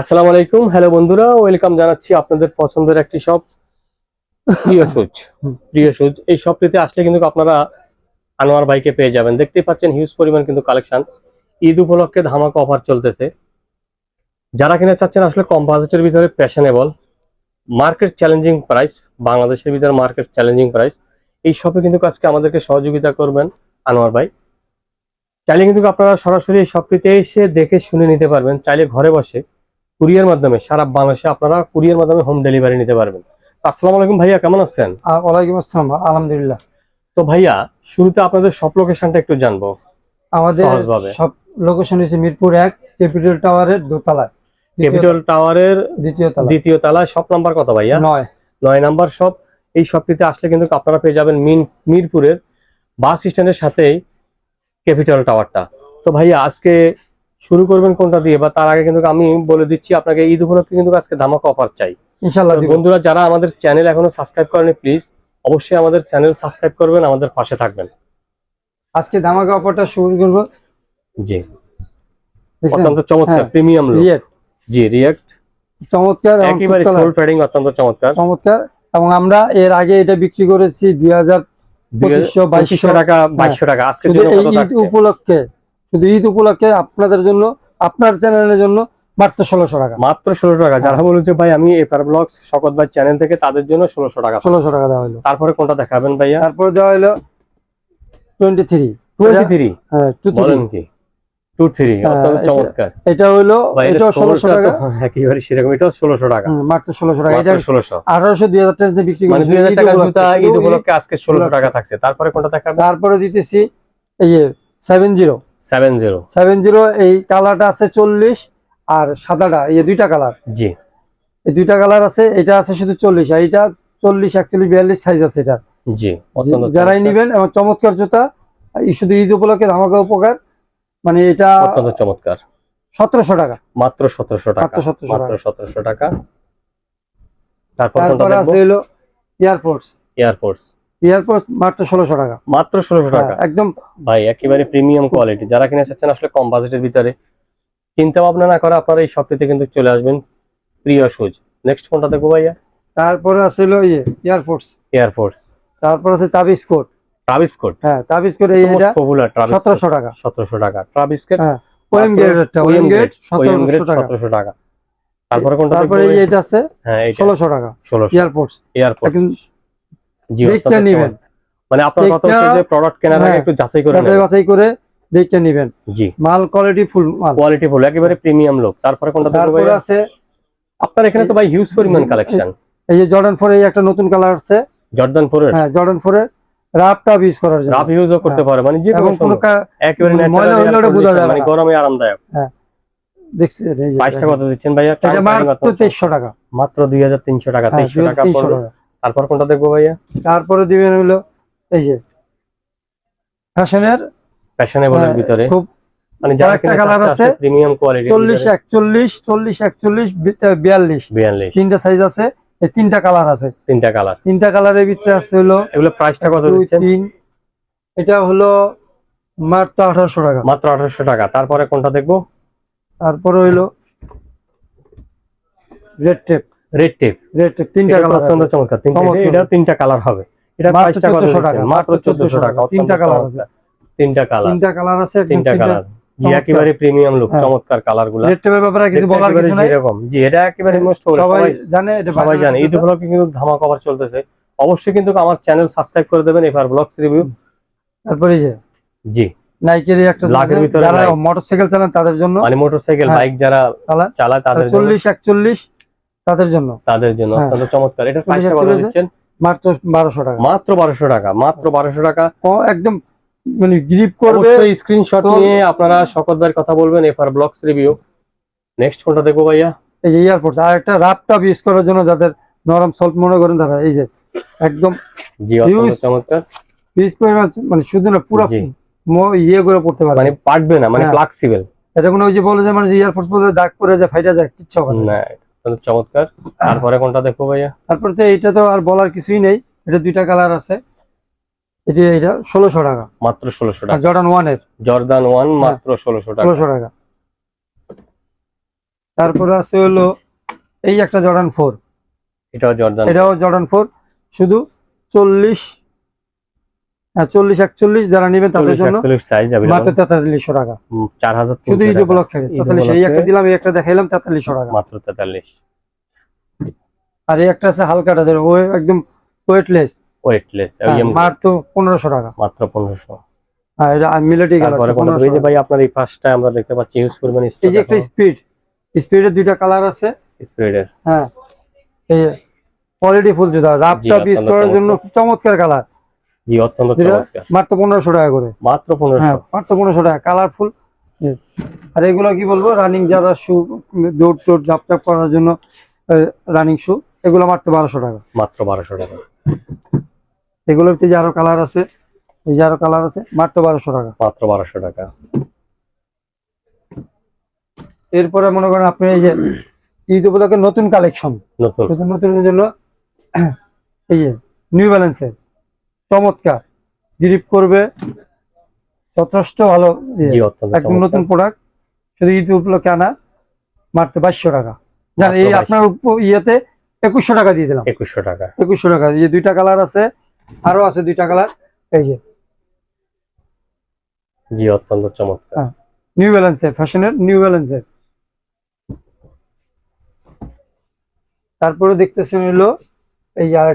আসসালামু আলাইকুম। হ্যালো বন্ধুরা ওয়েলকাম জানাচ্ছি আপনাদের পছন্দের একটি শপ প্রিয় সুজ প্রিয় সুজ এই শপটিতে আসলে কিন্তু আপনারা আনোয়ার ভাইকে পেয়ে যাবেন। দেখতেই পাচ্ছেন হিউজ পরিমাণ কিন্তু কালেকশন ঈদ উপলক্ষে ধামাকা অফার চলতেছে। যারা কিনা চাচ্ছেন আসলে কম বাজেটের ভিতরে ফ্যাশনেবল মার্কেট চ্যালেঞ্জিং প্রাইস বাংলাদেশের ভিতরে মার্কেট চ্যালেঞ্জিং প্রাইস এই শপে কিন্তু আজকে আমাদেরকে সহযোগিতা করবেন আনোয়ার ভাই। চাইলে কিন্তু আপনারা সরাসরি এই শপটিতে এসে দেখে শুনে নিতে পারবেন। চাইলে ঘরে বসে কুরিয়ার মাধ্যমে সারা বাংলাদেশে আপনারা কুরিয়ার মাধ্যমে হোম ডেলিভারি নিতে পারবেন। আসসালামু আলাইকুম ভাইয়া কেমন আছেন? ওয়ালাইকুম আসসালাম আলহামদুলিল্লাহ। তো ভাইয়া শুরুতে আপনাদের সব লোকেশনটা একটু জানব। আমাদের। সব লোকেশন হচ্ছে মিরপুর এক ক্যাপিটাল টাওয়ারের দোতলায়। ক্যাপিটাল টাওয়ারের দ্বিতীয় তলা দ্বিতীয় তলায় সব নাম্বার কত ভাইয়া? নয়। নয় নাম্বার সব এই শপটিতে আসলে কিন্তু আপনারা পেয়ে যাবেন মিন মিরপুরের বাস স্ট্যান্ডের সাথেই ক্যাপিটাল টাওয়ারটা তো ভাইয়া আজকে শুরু করবেন কোনটা দিয়ে? বা তার আগে কিন্তু আমি বলে দিচ্ছি আপনাকে ঈদ উপলক্ষে কিন্তু আজকে ধামাকা অফার চাই। ইনশাল্লাহ বন্ধুরা যারা আমাদের চ্যানেল এখনও সাবস্ক্রাইব করেনি প্লিজ অবশ্যই আমাদের চ্যানেল সাবস্ক্রাইব করবেন আমাদের পাশে থাকবেন। আজকে ধামাকা অফারটা শুরু করব। জি। অত্যন্ত চমৎকার প্রিমিয়াম React, জি রিয়াক্ট চমৎকার একেবারে সোল প্যাডিং অত্যন্ত চমৎকার। চমৎকার। এবং আমরা এর আগে এটা বিক্রি করেছি দুই হাজার পঁচিশশো বাইশশো পঁচিশশো টাকা বাইশশো টাকা। আজকে উপলক্ষে। শুধু ঈদ উপলক্ষে আপনাদের জন্য আপনার চ্যানেলের জন্য মাত্র ষোলোশো টাকা। মাত্র ষোলোশো টাকা। যারা হ্যাঁ। বলছে ভাই আমি এফআর ব্লগ শকত ভাই চ্যানেল থেকে তাদের জন্য ষোলোশো টাকা ষোলোশো টাকা দেওয়া হলো। তারপরে কোনটা দেখাবেন ভাইয়া? তারপরে দেওয়া হলো টোয়েন্টি থ্রি টোয়েন্টি থ্রি হ্যাঁ টু থ্রি হ্যাঁ, চমৎকার। এটা হলো এটাও ষোলোশো টাকা। একেবারে সেরকম এটাও ষোলোশো টাকা। মাত্র ষোলোশো টাকা। এটা ষোলোশো। আঠারোশো দুই হাজার টাকা যে বিক্রি মানে দুই হাজার ঈদ উপলক্ষে, ঈদ উপলক্ষে আজকে ষোলোশো টাকা থাকছে। তারপরে কোনটা দেখাবেন? তারপরে দিতেছি এই seven zero. Seven zero. Seven zero এই কালারটা আছে চল্লিশ আর সাদাটা এই দুইটা কালার। জি। এই দুইটা কালার আছে এটা আছে শুধু চল্লিশ আর এটা চল্লিশ একচল্লিশ বিয়াল্লিশ সাইজ আছে এটা। জি যারাই চমৎকার, নিবেন এবং চমৎকার জুতা শুধু ঈদ উপলক্ষে ধামাকা উপকার মানে এটা অত্যন্ত চমৎকার। সতেরোশো টাকা। মাত্র সতেরোশো টাকা। মাত্র সতেরোশো টাকা। তারপর আছে হলো এয়ারফোর্স এয়ারফোর্স এয়ারফোর্স মাত্র ষোলোশো টাকা। মাত্র ষোলোশো টাকা। হ্যাঁ, একদম। ভাই একেবারে প্রিমিয়াম কোয়ালিটি যারা কিনে চাচ্ছেন আসলে কম বাজেটের ভিতরে চিন্তা ভাবনা না করে আপনারা এই শপটিতে কিন্তু চলে আসবেন প্রিয় সুজ। নেক্সট কোনটা দেখব ভাইয়া। তারপরে আছে হলো ইয়ে এয়ারফোর্স এয়ারফোর্স তারপর আছে কোট ট্রাভিস কোট হ্যাঁ তাবিজ কোট এই পপুলার ট্রাভিস টাকা। সতেরোশো টাকা। ট্রাভিস কোট হ্যাঁ ওএম গ্রেডেরটা ওএম গ্রেড সতেরোশো টাকা। তারপরে কোনটা তারপরে দেখব এই আছে হ্যাঁ এইটা। ষোলোশো টাকা। ষোলোশো। এয়ারফোর্স এয়ারপোর্ট নিবেন। মানে আপনার কথা হচ্ছে যে প্রোডাক্ট কেনার আগে হ্যাঁ, একটু যাচাই করে নেবেন। বাছাই করে দেখে নিবেন। জি। মাল কোয়ালিটি ফুল মাল। কোয়ালিটি ফুল একেবারে প্রিমিয়াম লোক তারপরে কোনটা দেখব আছে আপনার এখানে তো ভাই হিউজ পরিমাণ কালেকশন এই যে জর্ডান ফোর এই একটা নতুন কালার আছে ফোরের হ্যাঁ জর্ডান ফোর এর রাফটা ইউজ করার জন্য। রাফ ইউজও করতে পারে মানে যে কোনো কোনো সময়। কা- একেবারে ন্যাচারাল বোঝা যাবে মানে গরমে আরামদায়ক। দেখছি এই যে প্রাইসটা কত দিচ্ছেন ভাইয়া? এটা মাত্র cutting কত? তেইশশো টাকা। মাত্র দুই হাজার তিনশো টাকা হ্যাঁ, তেইশশো টাকা 2300 পড়ল টাকা। তারপর কোনটা দেখব ভাইয়া? তারপরে দিবেন হলো এই যে ফ্যাশনের ফ্যাশনেবলের হ্যাঁ, ভিতরে। খুব মানে যারা কিনা colour আছে, প্রিমিয়াম কোয়ালিটি চল্লিশ একচল্লিশ চল্লিশ একচল্লিশ বি- আহ, বিয়াল্লিশ। বিয়াল্লিশ। তিনটা সাইজ আছে এই তিনটা কালার আছে। তিনটা কালার। তিনটা কালারের ভিতরে আছে হলো এগুলো প্রাইসটা কত দিচ্ছেন? তিন। এটা হলো মাত্র আঠারোশো টাকা। মাত্র আঠারোশো টাকা। তারপরে কোনটা দেখব? তারপরে হইল red tape red tape red tape তিনটা কালার অত্যন্ত চমৎকার। তিনটা এটা তিনটা কালার হবে। এটা প্রাইসটা কত টাকা, মাত্র মাত্র 1400 টাকা তিনটা colour চমৎকার। তিনটা কালার তিনটা কালার আছে তিনটা কালার জি একেবারে প্রিমিয়াম লুক। চমৎকার কালারগুলা। রেড টেপের ব্যাপারে কিছু বলার কিছু নাই? যেরকম। জি এটা একেবারে মোস্ট সবাই জানে এটা সবাই জানে। জুতা। উপলক্ষে কিন্তু ধামাক অফার চলতেছে। অবশ্যই কিন্তু আমার চ্যানেল সাবস্ক্রাইব করে দেবেন এফআর ব্লগস রিভিউ তারপরে যে জি। নাইকের একটা ব্ল্যাকের ভিতরে যারা। মোটরসাইকেল চালান তাদের জন্য। মানে মোটরসাইকেল হ্যাঁ। বাইক যারা চালায় তাদের জন্য চল্লিশ একচল্লিশ। তাদের জন্য। তাদের জন্য হ্যাঁ। অত্যন্ত চমৎকার। এটা 40, প্রাইসটা কত 41 দিচ্ছেন? মাত্র বারোশো টাকা। মাত্র বারোশো টাকা মাত্র বারোশো টাকা। ক- একদম মানে গ্রিপ করবে। অবশ্যই স্ক্রিনশট নিয়ে আপনারা শকত ভাইয়ের কথা বলবেন এফআর ব্লগস রিভিউ নেক্সট কোনটা দেখব ভাইয়া? এই যে এয়ারপোর্ট আর একটা রাপটা ইউজ করার জন্য যাদের নরম সল্ট মনে করেন তারা এই যে একদম জি চমৎকার। পিস মানে শুধু না পুরো। ইয়ে করে পড়তে পারে মানে পারবে না মানে হ্যাঁ। ফ্লেক্সিবল এটা কোনো ওই যে বলে যে মানে এয়ারফোর্স বলে দাগ করে যায় ফাইটা যায় কিচ্ছু হবে না চমৎকার। তারপরে কোনটা দেখব ভাইয়া? তারপরে তো এইটা তো আর বলার কিছুই নেই। এটা দুইটা কালার আছে। এটি এটা ষোলোশো টাকা। মাত্র ষোলোশো টাকা। জর্ডান ওয়ানের জর্দান ওয়ান মাত্র ষোলোশো টাকা। ষোলোশো টাকা। তারপরে আছে হলো এই একটা জর্ডান ফোর এটাও জর্দান এটাও জর্ডান ফোর শুধু চল্লিশ হ্যাঁ চল্লিশ একচল্লিশ যারা নেবেন তাদের জন্য মাত্র তেতাল্লিশশো টাকা। চার হাজার শুধু ঈদ উপলক্ষে। ঈদ তেতাল্লিশ এই একটা দিলাম এই একটা দেখাইলাম তেতাল্লিশশো টাকা। মাত্র তেতাল্লিশ। আর এই একটা আছে হালকাটা ধরে ও একদম ওয়েটলেস ওয়েটলেস মাত্র পনেরোশো টাকা। মাত্র পনেরোশো। হ্যাঁ এটা মিলিটারি গেল? ভাই আপনার এই আমরা দেখতে পাচ্ছি ইউজ করবেন এই যে একটা স্পিড স্পিডের দুইটা কালার আছে। স্পিডের হ্যাঁ এই কোয়ালিটি ফুল জুতা। করার জন্য চমৎকার। কালার জি অত্যন্ত চমৎকার। মাত্র পনেরোশো টাকা করে। মাত্র হ্যাঁ পনেরোশো মাত্র পনেরোশো টাকা কালারফুল আর এগুলো কি বলব রানিং যারা শু দৌড় টোড় জাপ টাপ করার জন্য রানিং শু এগুলো মাত্র বারোশো টাকা। মাত্র বারোশো টাকা। এগুলোতে যে আরও কালার আছে এই যে আরও কালার আছে মাত্র বারোশো টাকা। মাত্র বারোশো টাকা। এরপরে মনে করেন আপনি এই যে ঈদ উপলক্ষে নতুন কালেকশন নতুন। শুধু নতুনের জন্য এই যে নিউ ব্যালেন্সের চমৎকার। গ্রিপ করবে। যথেষ্ট ভালো ইয়ে, একদম নতুন প্রোডাক্ট শুধু ঈদ উপলক্ষে আনা। মাত্র বাইশশো টাকা। যার এই আপনার ইয়েতে একুশশো টাকা দিয়ে দিলাম। একুশশো টাকা। একুশশো টাকা। এই যে দুইটা কালার আছে আরও আছে দুইটা কালার এই যে। জি অত্যন্ত চমৎকার। নিউ ব্যালেন্সের ফ্যাশনের নিউ ব্যালেন্সের তারপরে দেখতেছেন হলো এই যে আর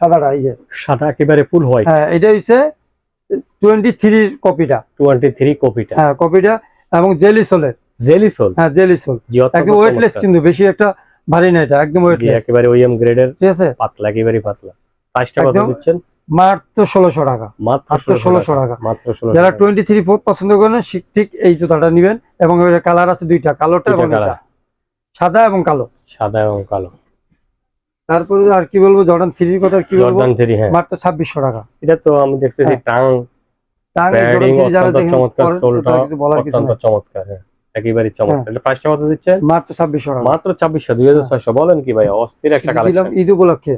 সাদাটা এই যে। সাদা একেবারে ফুল হোয়াইট হ্যাঁ এটা হচ্ছে টোয়েন্টি থ্রির কপিটা। টোয়েন্টি থ্রি কপিটা। হ্যাঁ কপিটা এবং জেলি সোলের জেলি সোল হ্যাঁ জেলি সোল একদম ওয়েটলেস কিন্তু বেশি একটা ভারী না এটা একদম ওয়েটলেস একেবারে ওইএম গ্রেডের ঠিক আছে? পাতলা একেবারে পাতলা। প্রাইসটা কত দিচ্ছেন? মাত্র ষোলোশো টাকা। মাত্র মাত্র ষোলোশো ষোলোশো টাকা। টাকা মাত্র ষোলো যারা টোয়েন্টি থ্রি ফোর পছন্দ করেন ঠিক এই জুতাটা নেবেন এবং এর কালার আছে দুইটা কালোটা এবং সাদা এবং কালো। সাদা এবং কালো। তারপরে আর কি বলব জর্ডান থ্রির কথা কি বলব? জর্দান থ্রি হ্যাঁ। মাত্র ছাব্বিশশো টাকা। এটা তো আমি দেখতেছি হ্যাঁ। টাং জর্ডান অত্যন্ত চমৎকার সোলটা অত্যন্ত চমৎকার হ্যাঁ। একেবারে চমৎকার। হ্যাঁ। প্রাইসটা কত দিচ্ছেন মাত্র ছাব্বিশশো টাকা। মাত্র ছাব্বিশশো দুই হাজার ছয়শো। বলেন কি ভাই অস্থির একটা কালেকশন ঈদ উপলক্ষে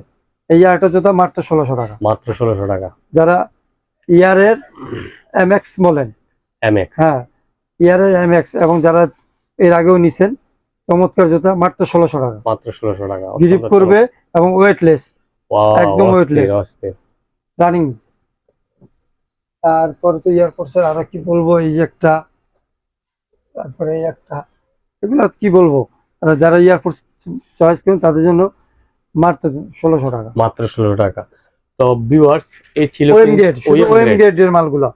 এই জুতা মাত্র ষোলোশো টাকা। মাত্র ষোলোশো টাকা। যারা ইয়ারের এম এক্স বলেন এম এক্স হ্যাঁ ইয়ারের এম এক্স এবং যারা এর আগেও নিছেন চমৎকার জুতা মাত্র ষোলোশো টাকা। মাত্র ষোলোশো টাকা গ্রিপ করবে এবং ওয়েটলেস একদম ওয়েটলেস। রানিং তারপরে তো এয়ারফোর্সের আরও কি বলব এই যে একটা তারপরে এই একটা এগুলো কি বলব? যারা এয়ারফোর্স চয়েস করেন তাদের জন্য মাত্র ষোলোশো টাকা। মাত্র ষোলো টাকা। তো ভিউয়ার্স এই ছিল ওএম। গেটের মালগুলো।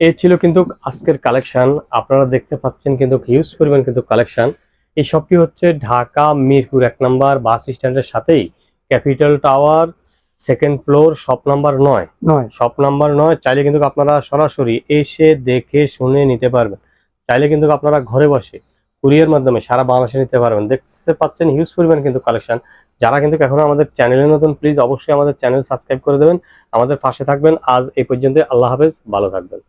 এই ছিল কিন্তু আজকের কালেকশন আপনারা দেখতে পাচ্ছেন কিন্তু হিউজ পরিমাণ কিন্তু কালেকশন এই সবটি হচ্ছে ঢাকা মিরপুর এক নাম্বার বাস স্ট্যান্ডের সাথেই capital tower second floor shop number নয়। নয়। শপ নাম্বার নয় চাইলে কিন্তু আপনারা সরাসরি এসে দেখে শুনে নিতে পারবেন। চাইলে কিন্তু আপনারা ঘরে বসে কুরিয়ার মাধ্যমে সারা বাংলাদেশে নিতে পারবেন। দেখতে পাচ্ছেন হিউজ পরিমাণ কিন্তু কালেকশন যারা কিন্তু এখনও আমাদের চ্যানেলে নতুন প্লিজ অবশ্যই আমাদের চ্যানেল সাবস্ক্রাইব করে দেবেন। আমাদের পাশে থাকবেন। আজ এই পর্যন্ত আল্লাহ হাফেজ। ভালো থাকবেন।